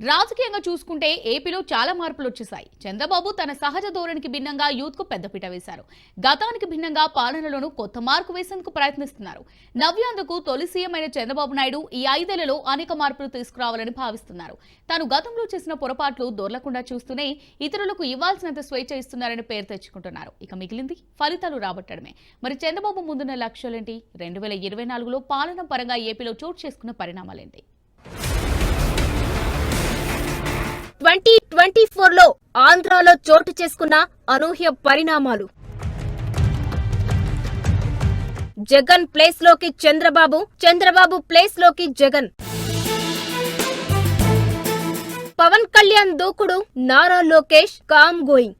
రాజకీయంగా చూసుకుంటే ఏపీలో చాలా మార్పులు వచ్చేసాయి చంద్రబాబు తన సహజ ధోరణికి భిన్నంగా యూత్కు పెద్దపీట వేశారు. గతానికి భిన్నంగా పాలనలోనూ కొత్త మార్కు వేసేందుకు ప్రయత్నిస్తున్నారు. నవ్యాంధ్రకు తొలి సీఎం చంద్రబాబు నాయుడు ఈ ఐదేళ్ళలో అనేక మార్పులు తీసుకురావాలని భావిస్తున్నారు. తాను గతంలో చేసిన పొరపాట్లు దొర్లకుండా చూస్తూనే ఇతరులకు ఇవ్వాల్సినంత స్వేచ్ఛ ఇస్తున్నారని పేరు తెచ్చుకుంటున్నారు. ఇక మిగిలింది ఫలితాలు రాబట్టడమే. మరి చంద్రబాబు ముందున్న లక్ష్యాలేంటి? రెండు వేల ఇరవై నాలుగులో పాలన పరంగా ఏపీలో చోటు చేసుకున్న పరిణామాలేంటి? ట్వంటీ ట్వంటీ ఫోర్లో ఆంధ్రాలో చోటు చేసుకున్న అనూహ్య పరిణామాలు. జగన్ ప్లేస్లోకి చంద్రబాబు చంద్రబాబు ప్లేస్లోకి జగన్. పవన్ కళ్యాణ్ దూకుడు Nara Lokesh calm going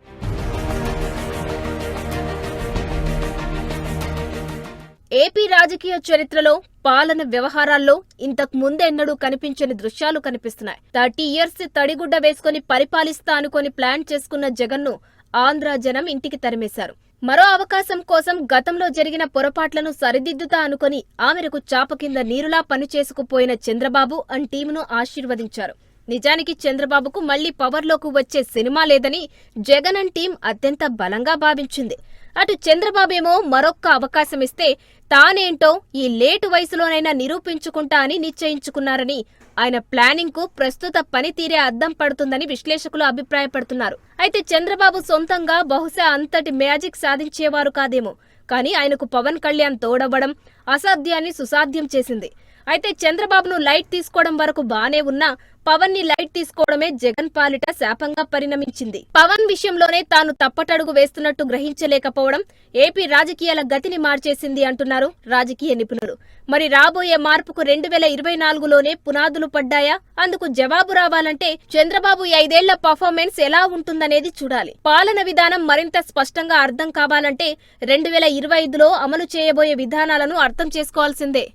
AP రాజకీయ చరిత్రలో పాలన వ్యవహారాల్లో ఇంతకు ముందెన్నడూ కనిపించని దృశ్యాలు కనిపిస్తున్నాయి. థర్టీ ఇయర్స్ తడిగుడ్డ వేసుకుని పరిపాలిస్తా అనుకొని ప్లాన్ చేసుకున్న జగన్ను ఆంధ్ర జనం ఇంటికి తరిమేశారు. మరో అవకాశం కోసం గతంలో జరిగిన పొరపాట్లను సరిదిద్దుతా అనుకొని ఆమెకు చాప కింద నీరులా పనిచేసుకుపోయిన చంద్రబాబు అండ్ టీమును ఆశీర్వదించారు. నిజానికి చంద్రబాబుకు మళ్ళీ పవర్లోకి వచ్చే సినిమా లేదని జగన్ అండ్ టీం అత్యంత బలంగా భావించింది. అటు చంద్రబాబేమో మరొక్క అవకాశం ఇస్తే తానేంటో ఈ లేటు వయసులోనైనా నిరూపించుకుంటా అని నిశ్చయించుకున్నారని ఆయన ప్లానింగ్కు ప్రస్తుత పనితీరే అద్దం పడుతుందని విశ్లేషకులు అభిప్రాయపడుతున్నారు. అయితే చంద్రబాబు సొంతంగా బహుశా అంతటి మ్యాజిక్ సాధించేవారు కాదేమో. కానీ ఆయనకు పవన్ కళ్యాణ్ తోడవ్వడం అసాధ్యాన్ని సుసాధ్యం చేసింది. అయితే చంద్రబాబును లైట్ తీసుకోవడం వరకు బానే ఉన్నా పవన్ని లైట్ తీసుకోవడమే జగన్ పాలిట శాపంగా పరిణమించింది. పవన్ విషయంలోనే తాను తప్పటడుగు వేస్తున్నట్టు గ్రహించలేకపోవడం ఏపీ రాజకీయాల గతిని మార్చేసింది అంటున్నారు రాజకీయ నిపుణులు. మరి రాబోయే మార్పుకు రెండు వేల ఇరవై నాలుగులోనే పునాదులు పడ్డాయా? అందుకు జవాబు రావాలంటే చంద్రబాబు ఐదేళ్ళ పర్ఫార్మెన్స్ ఎలా ఉంటుందనేది చూడాలి. పాలన విధానం మరింత స్పష్టంగా అర్థం కావాలంటే రెండు వేల ఇరవై ఐదులో అమలు చేయబోయే విధానాలను అర్థం చేసుకోవాల్సిందే.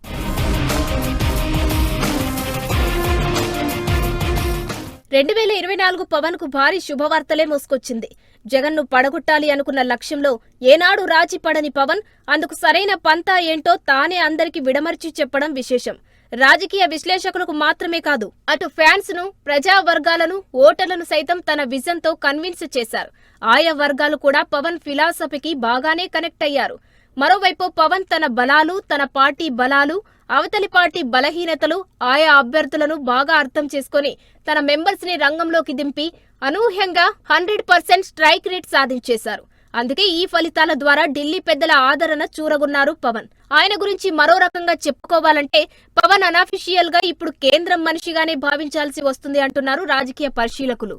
రెండు వేల ఇరవై నాలుగు పవన్కు భారీ శుభవార్తలే మోసుకొచ్చింది. జగన్ను పడగొట్టాలి అనుకున్న లక్ష్యంలో ఏనాడు రాజీ పడని పవన్ అందుకు సరైన పంతా ఏంటో తానే అందరికి విడమర్చి చెప్పడం విశేషం. రాజకీయ విశ్లేషకులకు మాత్రమే కాదు అటు ఫ్యాన్స్ను ప్రజా వర్గాలను ఓటర్లను సైతం తన విజన్తో కన్విన్స్ చేశారు. ఆయా వర్గాలు కూడా పవన్ ఫిలాసఫీకి బాగానే కనెక్ట్ అయ్యారు. మరోవైపు పవన్ తన బలాలు తన పార్టీ బలాలు అవతలి పార్టీ బలహీనతలు ఆయా అభ్యర్థులను బాగా అర్థం చేసుకొని తన మెంబర్స్ని రంగంలోకి దింపి అనూహ్యంగా హండ్రెడ్ పర్సెంట్ స్ట్రైక్ రేట్ సాధించేశారు. అందుకే ఈ ఫలితాల ద్వారా ఢిల్లీ పెద్దల ఆదరణ చూరగొన్నారు పవన్. ఆయన గురించి మరో రకంగా చెప్పుకోవాలంటే పవన్ అనాఫిషియల్గా ఇప్పుడు కేంద్రం మనిషిగానే భావించాల్సి వస్తుంది అంటున్నారు రాజకీయ పరిశీలకులు.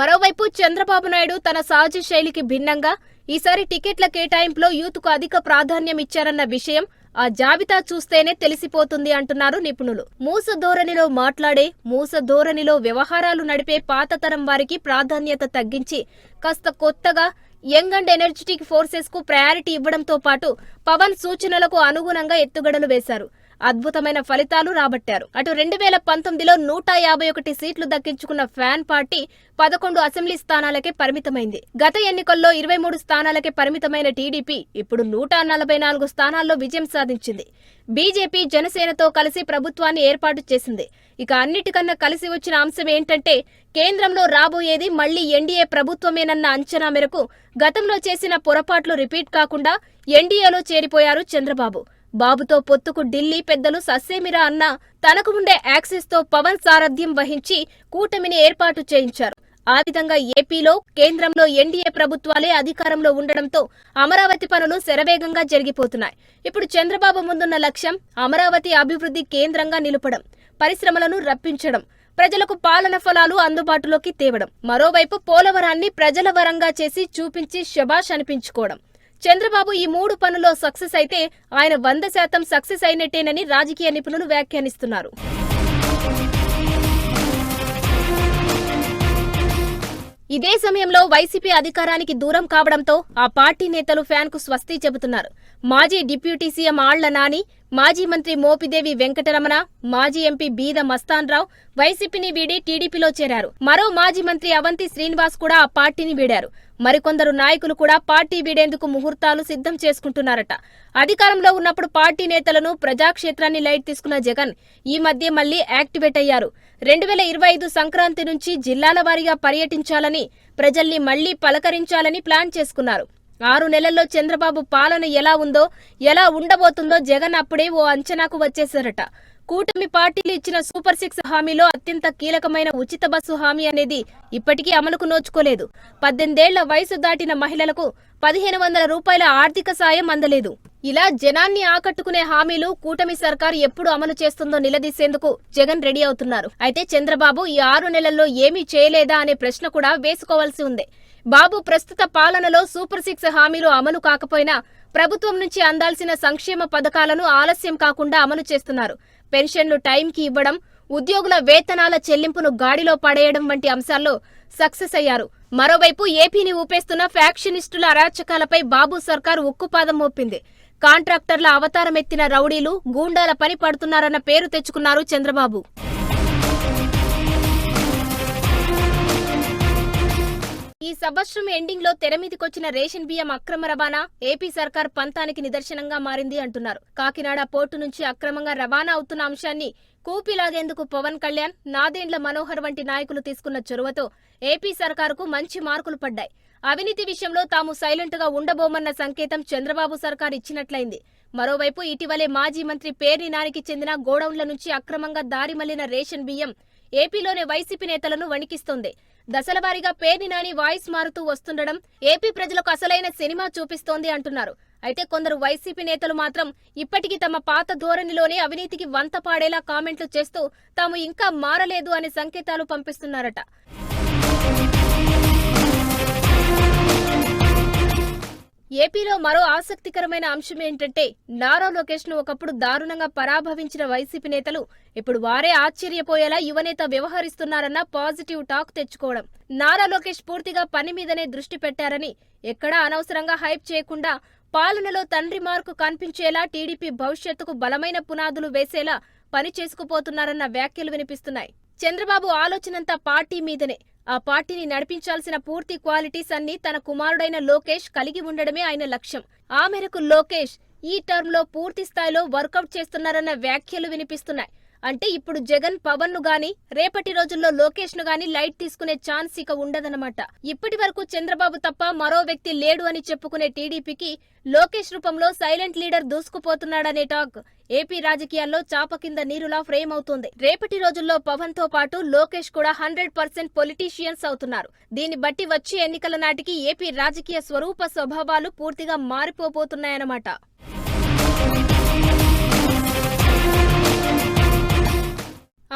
మరోవైపు చంద్రబాబు నాయుడు తన సహజ శైలికి భిన్నంగా ఈసారి టికెట్ల కేటాయింపులో యూత్కు అధిక ప్రాధాన్యం ఇచ్చారన్న విషయం ఆ జాబితా చూస్తేనే తెలిసిపోతుంది అంటున్నారు నిపుణులు. మూస ధోరణిలో మాట్లాడే మూస ధోరణిలో వ్యవహారాలు నడిపే పాతతరం వారికి ప్రాధాన్యత తగ్గించి కాస్త కొత్తగా యంగ్ అండ్ ఎనర్జెటిక్ ఫోర్సెస్కు ప్రయారిటీ ఇవ్వడంతో పాటు పవన్ సూచనలకు అనుగుణంగా ఎత్తుగడలు వేశారు. అద్భుతమైన ఫలితాలు రాబట్టారు. అటు రెండు వేల పంతొమ్మిదిలో నూట యాభై ఒకటి సీట్లు దక్కించుకున్న ఫ్యాన్ పార్టీ పదకొండు అసెంబ్లీ స్థానాలకే పరిమితమైంది. గత ఎన్నికల్లో ఇరవై మూడు స్థానాలకే పరిమితమైన టీడీపీ ఇప్పుడు నూట నలభై నాలుగు స్థానాల్లో విజయం సాధించింది. బీజేపీ జనసేనతో కలిసి ప్రభుత్వాన్ని ఏర్పాటు చేసింది. ఇక అన్నిటికన్నా కలిసి వచ్చిన అంశం ఏంటంటే కేంద్రంలో రాబోయేది మళ్ళీ ఎన్డీఏ ప్రభుత్వమేనన్న అంచనా మేరకు గతంలో చేసిన పొరపాట్లు రిపీట్ కాకుండా ఎన్డీఏలో చేరిపోయారు చంద్రబాబు. బాబుతో పొత్తుకు ఢిల్లీ పెద్దలు సస్సేమిరా అన్న తనకు ఉండే యాక్సెస్తో పవన్ సారథ్యం వహించి కూటమిని ఏర్పాటు చేయించారు. ఆ విధంగా ఏపీలో కేంద్రంలో ఎన్డీఏ ప్రభుత్వాలే అధికారంలో ఉండడంతో అమరావతి పనులు శరవేగంగా జరిగిపోతున్నాయి. ఇప్పుడు చంద్రబాబు ముందున్న లక్ష్యం అమరావతి అభివృద్ధి కేంద్రంగా నిలపడం పరిశ్రమలను రప్పించడం ప్రజలకు పాలన ఫలాలు అందుబాటులోకి తేవడం మరోవైపు పోలవరాన్ని ప్రజల వరంగా చేసి చూపించి శబాష్ అనిపించుకోవడం. చంద్రబాబు ఈ మూడు పనుల్లో సక్సెస్ అయితే ఆయన వంద శాతం సక్సెస్ అయినట్టేనని రాజకీయ నిపుణులు వ్యాఖ్యానిస్తున్నారు. ఇదే సమయంలో వైసీపీ అధికారానికి దూరం కావడంతో ఆ పార్టీ నేతలు ఫ్యాన్కు స్వస్తి చెబుతున్నారు. మాజీ డిప్యూటీ సీఎం ఆళ్ళ నాని మాజీ మంత్రి మోపిదేవి వెంకటరమణ మాజీ ఎంపీ బీద మస్తాన్రావు వైసీపీని వీడి టీడీపీలో చేరారు. మరో మాజీ మంత్రి అవంతి శ్రీనివాస్ కూడా ఆ పార్టీని వీడారు. మరికొందరు నాయకులు కూడా పార్టీ వీడేందుకు ముహూర్తాలు సిద్ధం చేసుకుంటున్నారట. అధికారంలో ఉన్నప్పుడు పార్టీ నేతలను ప్రజాక్షేత్రాన్ని లైట్ తీసుకున్న జగన్ ఈ మధ్య మళ్ళీ యాక్టివేట్ అయ్యారు. రెండు వేల ఇరవై ఐదు సంక్రాంతి నుంచి జిల్లాల వారీగా పర్యటించాలని ప్రజల్ని మళ్ళీ పలకరించాలని ప్లాన్ చేసుకున్నారు. ఆరు నెలల్లో చంద్రబాబు పాలన ఎలా ఉందో ఎలా ఉండబోతుందో జగన్ అప్పుడే ఓ అంచనాకు వచ్చేశారట. కూటమి పార్టీలు ఇచ్చిన సూపర్ సిక్స్ హామీలో అత్యంత కీలకమైన ఉచిత బస్సు హామీ అనేది ఇప్పటికీ అమలుకు నోచుకోలేదు. పద్దెనిమిదేళ్ళ వయసు దాటిన మహిళలకు పదిహేను వందల రూపాయల ఆర్థిక సాయం అందలేదు. ఇలా జనాన్ని ఆకట్టుకునే హామీలు కూటమి సర్కార్ ఎప్పుడు అమలు చేస్తుందో నిలదీసేందుకు జగన్ రెడీ అవుతున్నారు. అయితే చంద్రబాబు ఈ ఆరు నెలల్లో ఏమీ చేయలేదా అనే ప్రశ్న కూడా వేసుకోవాల్సి ఉంది. బాబు ప్రస్తుత పాలనలో సూపర్ సిక్స్ హామీలు అమలు కాకపోయినా ప్రభుత్వం నుంచి అందాల్సిన సంక్షేమ పథకాలను ఆలస్యం కాకుండా అమలు చేస్తున్నారు. పెన్షన్లు టైంకి ఇవ్వడం ఉద్యోగుల వేతనాల చెల్లింపును గాడిలో పడేయడం వంటి అంశాల్లో సక్సెస్ అయ్యారు. మరోవైపు ఏపీని ఊపేస్తున్న ఫ్యాక్షనిస్టుల అరాచకాలపై బాబు సర్కార్ ఉక్కుపాదం మోపింది. కాంట్రాక్టర్ల అవతారమెత్తిన రౌడీలు గూండాల పని పడుతున్నారన్న పేరు తెచ్చుకున్నారు చంద్రబాబు. ఈ సంవత్సరం ఎండింగ్లో తెరమీదికొచ్చిన రేషన్ బియ్యం అక్రమ రవాణా ఏపీ సర్కార్ పంతానికి నిదర్శనంగా మారింది అంటున్నారు. కాకినాడ పోర్టు నుంచి అక్రమంగా రవాణా అవుతున్న అంశాన్ని కూపిలాగేందుకు పవన్ కళ్యాణ్ నాదేండ్ల మనోహర్ వంటి నాయకులు తీసుకున్న చొరవతో ఏపీ సర్కారుకు మంచి మార్కులు పడ్డాయి. అవినీతి విషయంలో తాము సైలెంట్గా ఉండబోమన్న సంకేతం చంద్రబాబు సర్కార్ ఇచ్చినట్లయింది. మరోవైపు ఇటీవలే మాజీ మంత్రి పేర్ని నానికి చెందిన గోడౌన్ల నుంచి అక్రమంగా దారి మళ్ళిన రేషన్ బియ్యం ఏపీలోని వైసీపీ నేతలను వణికిస్తోంది. దశలవారీగా పేర్ని నాని వాయిస్ మారుతూ వస్తుండడం ఏపీ ప్రజలకు అసలైన సినిమా చూపిస్తోంది అంటున్నారు. అయితే కొందరు వైసీపీ నేతలు మాత్రం ఇప్పటికీ తమ పాత ధోరణిలోనే అవినీతికి వంత పాడేలా కామెంట్లు చేస్తూ తాము ఇంకా మారలేదు అనే సంకేతాలు పంపిస్తున్నారట. ఏపీలో మరో ఆసక్తికరమైన అంశం ఏంటంటే నారా లోకేష్ను ఒకప్పుడు దారుణంగా పరాభవించిన వైసీపీ నేతలు ఇప్పుడు వారే ఆశ్చర్యపోయేలా యువనేత వ్యవహరిస్తున్నారన్న పాజిటివ్ టాక్ తెచ్చుకోవడం. నారా లోకేష్ పూర్తిగా పని మీదనే దృష్టి పెట్టారని ఎక్కడా అనవసరంగా హైప్ చేయకుండా పాలనలో తండ్రి మార్కు కనిపించేలా టీడీపీ భవిష్యత్తుకు బలమైన పునాదులు వేసేలా పని చేసుకుపోతున్నారన్న వ్యాఖ్యలు వినిపిస్తున్నాయి. చంద్రబాబు ఆలోచనంతా పార్టీ మీదనే. ఆ పార్టీని నడిపించాల్సిన పూర్తి క్వాలిటీస్ అన్ని తన కుమారుడైన లోకేష్ కలిగి ఉండడమే ఆయన లక్ష్యం. ఆ మేరకు లోకేష్ ఈ టర్మ్లో పూర్తి స్థాయిలో వర్కౌట్ చేస్తున్నారన్న వ్యాఖ్యలు వినిపిస్తున్నాయి. అంటే ఇప్పుడు జగన్ పవన్ను గాని రేపటి రోజుల్లో లోకేష్ను గాని లైట్ తీసుకునే ఛాన్స్ ఇక ఉండదన్నమాట. ఇప్పటి వరకు చంద్రబాబు తప్ప మరో వ్యక్తి లేడు అని చెప్పుకునే టీడీపీకి లోకేష్ రూపంలో సైలెంట్ లీడర్ దూసుకుపోతున్నాడనే టాక్ ఏపీ రాజకీయాల్లో చాప కింద నీరులా ఫ్రేమ్ అవుతుంది. రేపటి రోజుల్లో పవన్తో పాటు లోకేష్ కూడా హండ్రెడ్ పర్సెంట్ పొలిటీషియన్స్ అవుతున్నారు. దీన్ని బట్టి వచ్చే ఎన్నికల నాటికి ఏపీ రాజకీయ స్వరూప స్వభావాలు పూర్తిగా మారిపోబోతున్నాయన్నమాట.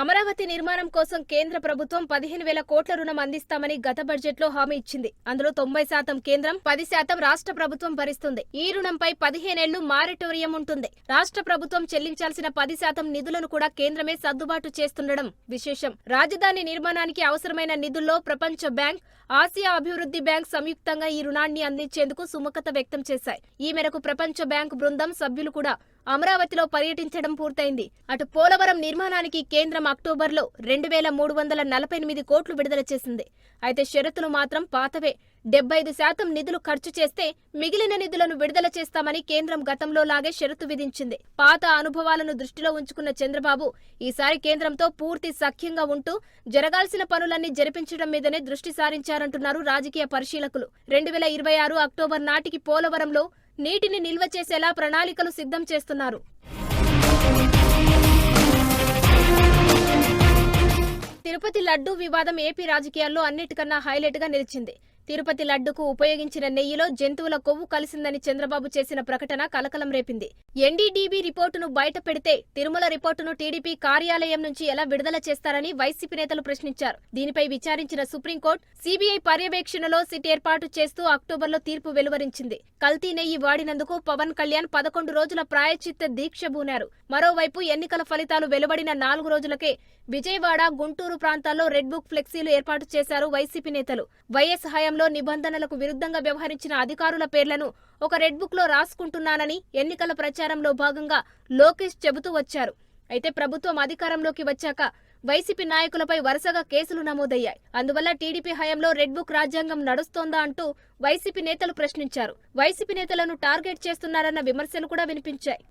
అమరావతి నిర్మాణం కోసం కేంద్ర ప్రభుత్వం పదిహేను వేల కోట్ల రుణం అందిస్తామని గత బడ్జెట్లో హామీ ఇచ్చింది. అందులో తొంభై శాతం కేంద్రం పది శాతం రాష్ట్ర ప్రభుత్వం భరిస్తుంది. ఈ రుణంపై పదిహేనేళ్ళు మారిటోరియం ఉంటుంది. రాష్ట్ర ప్రభుత్వం చెల్లించాల్సిన పది శాతం నిధులను కూడా కేంద్రమే సర్దుబాటు చేస్తుండడం విశేషం. రాజధాని నిర్మాణానికి అవసరమైన నిధుల్లో ప్రపంచ బ్యాంక్ ఆసియా అభివృద్ధి బ్యాంక్ సంయుక్తంగా ఈ రుణాన్ని అందించేందుకు సుముఖత వ్యక్తం చేశాయి. ఈ మేరకు ప్రపంచ బ్యాంక్ బృందం సభ్యులు కూడా అమరావతిలో పర్యటించడం పూర్తయింది. అటు పోలవరం నిర్మాణానికి కేంద్రం అక్టోబర్లో రెండు వేల మూడు వందల నలభై ఎనిమిది కోట్లు విడుదల చేసింది. అయితే షరతులు మాత్రం పాతవే. డెబ్బై ఐదు శాతం నిధులు ఖర్చు చేస్తే మిగిలిన నిధులను విడుదల చేస్తామని కేంద్రం గతంలో లాగే షరతు విధించింది. పాత అనుభవాలను దృష్టిలో ఉంచుకున్న చంద్రబాబు ఈసారి కేంద్రంతో పూర్తి సఖ్యంగా ఉంటూ జరగాల్సిన పనులన్నీ జరిపించడం మీదనే దృష్టి సారించారంటున్నారు రాజకీయ పరిశీలకులు. రెండు వేల ఇరవై ఆరు అక్టోబర్ నాటికి పోలవరంలో నీటిని నిల్వ చేసేలా ప్రణాళికలు సిద్ధం చేస్తున్నారు. తిరుపతి లడ్డూ వివాదం ఏపీ రాజకీయాల్లో అన్నిటికన్నా హైలైట్గా నిలిచింది. తిరుపతి లడ్డుకు ఉపయోగించిన నెయ్యిలో జంతువుల కొవ్వు కలిసిందని చంద్రబాబు చేసిన ప్రకటన కలకలం రేపింది. ఎన్డీడీబీ రిపోర్టును బయట పెడితే తిరుమల రిపోర్టును టీడీపీ కార్యాలయం నుంచి ఎలా విడుదల చేస్తారని వైసీపీ నేతలు ప్రశ్నించారు. దీనిపై విచారించిన సుప్రీంకోర్టు సీబీఐ పర్యవేక్షణలో సిట్ ఏర్పాటు చేస్తూ అక్టోబర్లో తీర్పు వెలువరించింది. కల్తీ నెయ్యి వాడినందుకు పవన్ కళ్యాణ్ పదకొండు రోజుల ప్రాయచిత్త దీక్ష బూనారు. మరోవైపు ఎన్నికల ఫలితాలు వెలువడిన నాలుగు రోజులకే విజయవాడ గుంటూరు ప్రాంతాల్లో రెడ్ బుక్ ఫ్లెక్సీలు ఏర్పాటు చేశారు వైసీపీ నేతలు. వైఎస్ హయాంలో నిబంధనలకు విరుద్ధంగా వ్యవహరించిన అధికారుల పేర్లను ఒక రెడ్ బుక్లో రాసుకుంటున్నానని ఎన్నికల ప్రచారంలో భాగంగా లోకేష్ చెబుతూ వచ్చారు. అయితే ప్రభుత్వం అధికారంలోకి వచ్చాక వైసీపీ నాయకులపై వరుసగా కేసులు నమోదయ్యాయి. అందువల్ల టీడీపీ హయాంలో రెడ్ బుక్ రాజ్యాంగం నడుస్తోందా అంటూ వైసీపీ నేతలు ప్రశ్నించారు. వైసీపీ నేతలను టార్గెట్ చేస్తున్నారన్న విమర్శలు కూడా వినిపించాయి.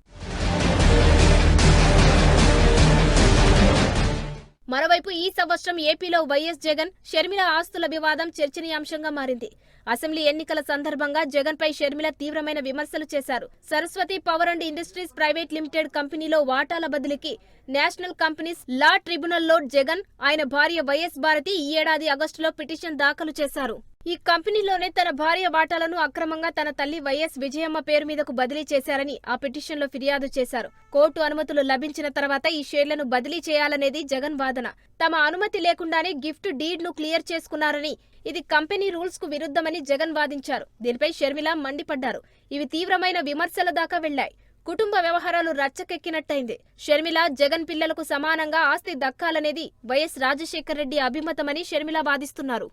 మరోవైపు ఈ సంవత్సరం ఏపీలో వైఎస్ జగన్ షర్మిల ఆస్తుల వివాదం చర్చనీయాంశంగా మారింది. అసెంబ్లీ ఎన్నికల సందర్భంగా జగన్ పై షర్మిల తీవ్రమైన విమర్శలు చేశారు. Saraswati power and industries private limited కంపెనీలో వాటాల బదిలీకి నేషనల్ కంపెనీస్ లా ట్రిబ్యునల్లో జగన్ ఆయన భార్య వైఎస్ భారతి ఈ ఏడాది ఆగస్టులో పిటిషన్ దాఖలు చేశారు. ఈ కంపెనీలోనే తన భార్య వాటాలను అక్రమంగా తన తల్లి వైఎస్ విజయమ్మ పేరు మీదకు బదిలీ చేశారని ఆ పిటిషన్లో ఫిర్యాదు చేశారు. కోర్టు అనుమతులు లభించిన తర్వాత ఈ షేర్లను బదిలీ చేయాలనేది జగన్ వాదన. తమ అనుమతి లేకుండానే గిఫ్ట్ డీడ్ను క్లియర్ చేసుకున్నారని ఇది కంపెనీ రూల్స్కు విరుద్ధమని జగన్ వాదించారు. దీనిపై షర్మిల మండిపడ్డారు. ఇవి తీవ్రమైన విమర్శల దాకా వెళ్ళాయి కుటుంబ వ్యవహారాలు రచ్చకెక్కినట్టయింది. షర్మిల జగన్ పిల్లలకు సమానంగా ఆస్తి దక్కాలనేది వైఎస్ రాజశేఖర్ రెడ్డి అభిమతమని షర్మిల వాదిస్తున్నారు.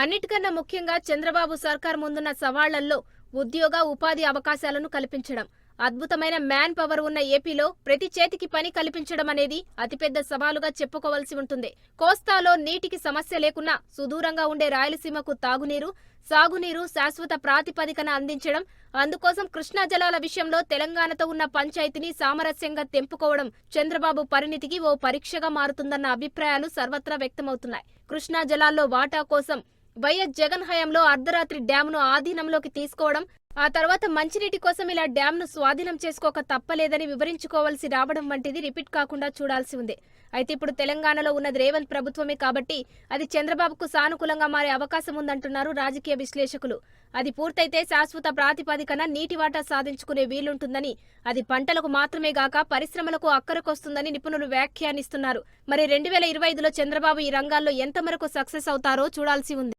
అన్నిటికన్నా ముఖ్యంగా చంద్రబాబు సర్కార్ ముందున్న సవాళ్ళలో ఉద్యోగ ఉపాధి అవకాశాలను కల్పించడం. అద్భుతమైన మ్యాన్ పవర్ ఉన్న ఏపీలో ప్రతి చేతికి పని కల్పించడం అనేది అతిపెద్ద సవాలుగా చెప్పుకోవాల్సి ఉంటుంది. కోస్తాలో నీటికి సమస్య లేకున్నా సుదూరంగా ఉండే రాయలసీమకు తాగునీరు సాగునీరు శాశ్వత ప్రాతిపదికన అందించడం అందుకోసం కృష్ణా జలాల విషయంలో తెలంగాణతో ఉన్న పంచాయతీని సామరస్యంగా తెంపుకోవడం చంద్రబాబు పరిణితికి ఓ పరీక్షగా మారుతుందన్న అభిప్రాయాలు సర్వత్రా వ్యక్తమవుతున్నాయి. కృష్ణా జలాల్లో వాటా కోసం వైఎస్ జగన్ హయాంలో అర్ధరాత్రి డ్యాంను ఆధీనంలోకి తీసుకోవడం ఆ తర్వాత మంచినీటి కోసం ఇలా డ్యాంను స్వాధీనం చేసుకోక తప్పలేదని వివరించుకోవాల్సి రావడం వంటిది రిపీట్ కాకుండా చూడాల్సి ఉంది. అయితే ఇప్పుడు తెలంగాణలో ఉన్నది రేవంత్ ప్రభుత్వమే కాబట్టి అది చంద్రబాబుకు సానుకూలంగా మారే అవకాశం ఉందంటున్నారు రాజకీయ విశ్లేషకులు. అది పూర్తయితే శాశ్వత ప్రాతిపదికన నీటి వాటా సాధించుకునే వీలుంటుందని అది పంటలకు మాత్రమే గాక పరిశ్రమలకు అక్కరకొస్తుందని నిపుణులు వ్యాఖ్యానిస్తున్నారు. మరి రెండు వేల ఇరవై ఐదులో చంద్రబాబు ఈ రంగాల్లో ఎంతవరకు సక్సెస్ అవుతారో చూడాల్సి ఉంది.